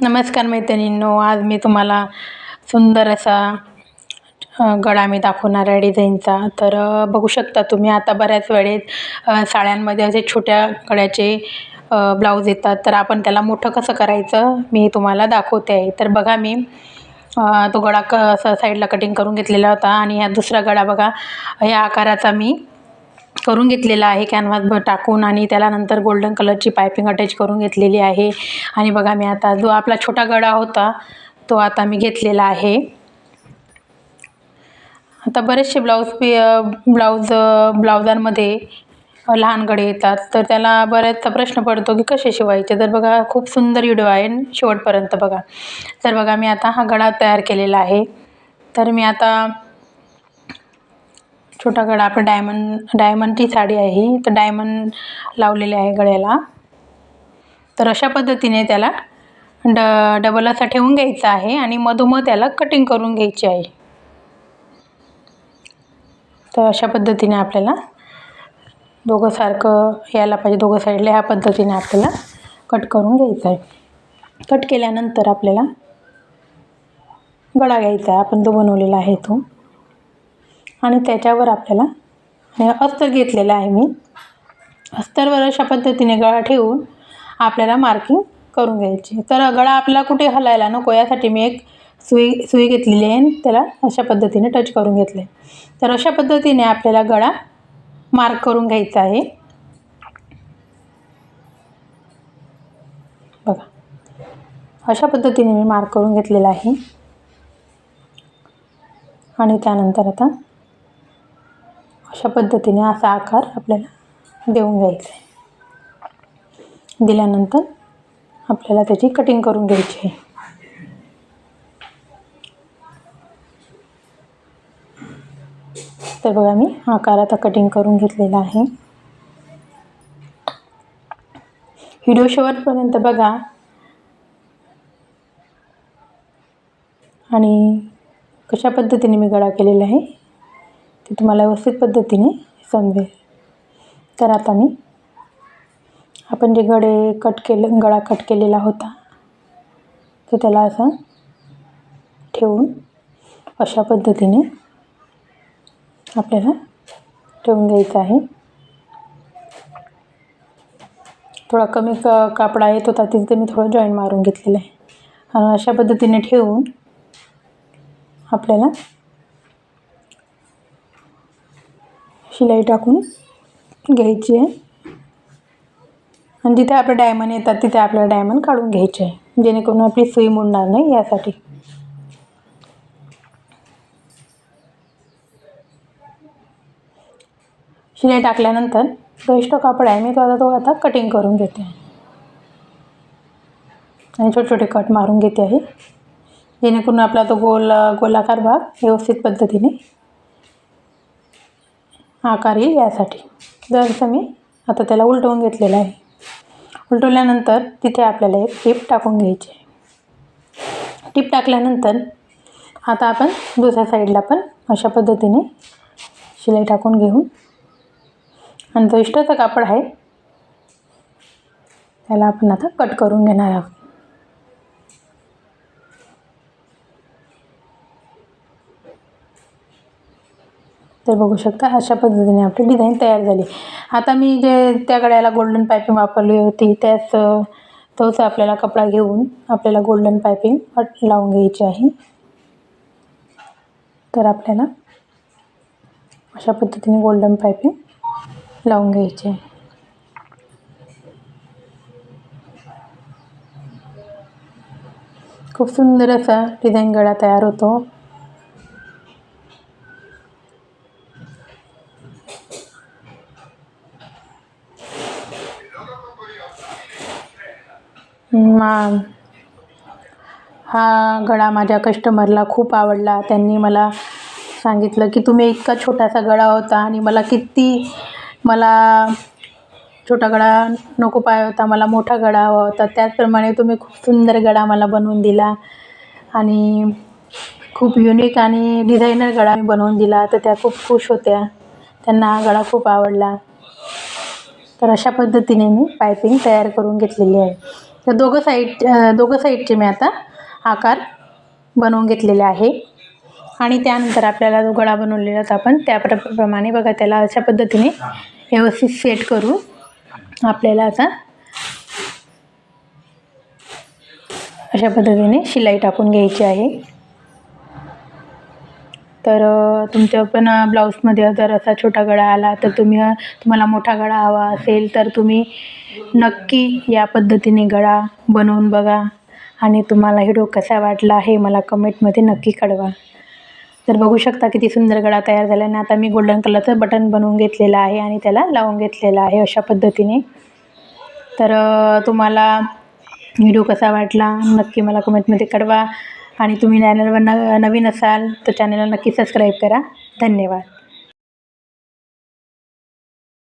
नमस्कार मैत्रिणींनो आज मी तुम्हाला सुंदर असा गळा मी दाखवणार आहे डिझाईनचा. तर बघू शकता तुम्ही आता बऱ्याच वेळेत साड्यांमध्ये असे छोट्या गळ्याचे ब्लाऊज येतात. तर आपण त्याला मोठं कसं करायचं मी तुम्हाला दाखवते आहे. तर बघा मी तो गळा क असा साईडला कटिंग करून घेतलेला होता. आणि ह्या दुसरा गळा बघा ह्या आकाराचा मी करून घेतलेला आहे. कॅनव्हास ब टाकून आणि त्याला नंतर गोल्डन कलरची पायपिंग अटॅच करून घेतलेली आहे. आणि बघा मी आता जो आपला छोटा गळा होता तो आता मी घेतलेला आहे. आता बरेचसे ब्लाऊज पी ब्लाऊज ब्लाऊजांमध्ये लहान गडे येतात. तर त्याला बऱ्याचसा प्रश्न पडतो की कसे शिवायचे? तर बघा खूप सुंदर व्हिडिओ आहे शेवटपर्यंत बघा. तर बघा मी आता हा गळा तयार केलेला आहे. तर मी आता छोटा गळा आपला डायमंड डायमंडची साडी आहे ही. तर डायमंड लावलेले आहे गळ्याला. तर अशा पद्धतीने त्याला ड डबल असा ठेवून घ्यायचा आहे आणि मधोमध त्याला कटिंग करून घ्यायची आहे. तर अशा पद्धतीने आपल्याला दोघं सारखं यायला पाहिजे. दोघं साईडला ह्या पद्धतीने आपल्याला कट करून घ्यायचं आहे. कट केल्यानंतर आपल्याला गळा घ्यायचा आहे. आपण जो बनवलेला आहे तो. आणि त्याच्यावर आपल्याला अस्तर घेतलेलं आहे मी. अस्तरवर अशा पद्धतीने गळा ठेवून आपल्याला मार्किंग करून घ्यायची. तर गळा आपला कुठे हलायला नको यासाठी मी एक सुई सुई घेतलेली आहे आणि त्याला अशा पद्धतीने टच करून घेतले तर अशा पद्धतीने आपल्याला गळा मार्क करून घ्यायचा आहे. बघा. अशा पद्धतीने मी मार्क करून घेतलेला आहे. आणि त्यानंतर आता अशा पद्धतीने असा आकार आपल्याला देऊन घ्यायचा आहे. दिल्यानंतर आपल्याला त्याची कटिंग करून घ्यायची आहे. तर बघा मी आकार आता कटिंग करून घेतलेला आहे. व्हिडिओ शेवटपर्यंत बघा. आणि कशा पद्धतीने मी गळा केलेला आहे? ते तुम्हाला व्यवस्थित पद्धतीने समजेल. तर आता मी आपण जे गळे कट केले गळा कट केलेला होता तर त्याला असं ठेवून अशा पद्धतीने आपल्याला ठेवून घ्यायचं आहे. थोडा कमी क कापडा येत होता तिथे मी थोडं जॉईन मारून घेतलेलं आहे. आणि अशा पद्धतीने ठेवून आपल्याला शिलाई टाकून घ्यायची आहे. आणि जिथे आपले डायमंड येतात तिथे आपल्याला डायमंड काढून घ्यायचे आहे. जेणेकरून आपली सुई मोडणार नाही यासाठी. शिलाई टाकल्यानंतर बेस्ट कापड आहे. मी तो आता तो आता कटिंग करून घेते. आणि छोटे छोटे कट मारून घेते आहे. जेणेकरून आपला तो गोल गोलाकार भाग व्यवस्थित पद्धतीने आकार येईल यासाठी. जसं मी आता त्याला उलटवून घेतलेलं आहे. उलटवल्यानंतर तिथे आपल्याला एक टीप टाकून घ्यायची आहे. टीप टाकल्यानंतर आता आपण दुसऱ्या साईडला पण अशा पद्धतीने शिलाई टाकून घेऊन आणि जो इष्टाचं कापड आहे त्याला आपण आता कट करून घेणार आहोत. तर बघू शकता अशा पद्धतीने आपली डिझाईन तयार झाली. आता मी जे त्या गळ्याला गोल्डन पायपिंग वापरली होती त्याच तोच आपल्याला कपडा घेऊन आपल्याला गोल्डन पायपिंग अट लावून घ्यायची आहे. तर आपल्याला अशा पद्धतीने गोल्डन पायपिंग लावून घ्यायची आहे. खूप सुंदर असा डिझाईन गळा तयार होतो. मा हा गळा माझ्या कस्टमरला खूप आवडला. त्यांनी मला सांगितलं की तुम्ही इतका छोटासा गळा होता आणि मला किती मला छोटा गळा नको पाय होता मला मोठा गळा हवा होता. त्याचप्रमाणे तुम्ही खूप सुंदर गळा मला बनवून दिला आणि खूप युनिक आणि डिझायनर गळा मी बनवून दिला. तर त्या खूप खुश होत्या. त्यांना हा गळा खूप आवडला. तर अशा पद्धतीने मी पायपिंग तयार करून घेतलेली आहे. तर दोघं साईड दोघं साईडचे मी आता आकार बनवून घेतलेले आहे. आणि त्यानंतर आपल्याला जो गळा बनवलेला होता आपण त्या प्र प्रमाणे बघा त्याला अशा पद्धतीने व्यवस्थित सेट करून आपल्याला आता अशा पद्धतीने शिलाई टाकून घ्यायची आहे. तर तुमच्या पण ब्लाऊजमध्ये जर असा छोटा गळा आला तर तुम्ही तुम्हाला मोठा गळा हवा असेल तर तुम्ही नक्की या पद्धतीने गळा बनवून बघा. आणि तुम्हाला व्हिडिओ कसा वाटला हे मला कमेंटमध्ये नक्की कळवा. तर बघू शकता किती सुंदर गळा तयार झाला आणि आता मी गोल्डन कलरचं बटन बनवून घेतलेलं आहे आणि त्याला लावून घेतलेलं आहे अशा पद्धतीने. तर तुम्हाला व्हिडिओ कसा वाटला नक्की मला कमेंटमध्ये कळवा. आणि तुम्ही चॅनलवर न नवीन असाल तर चॅनलला नक्की सबस्क्राईब करा. धन्यवाद.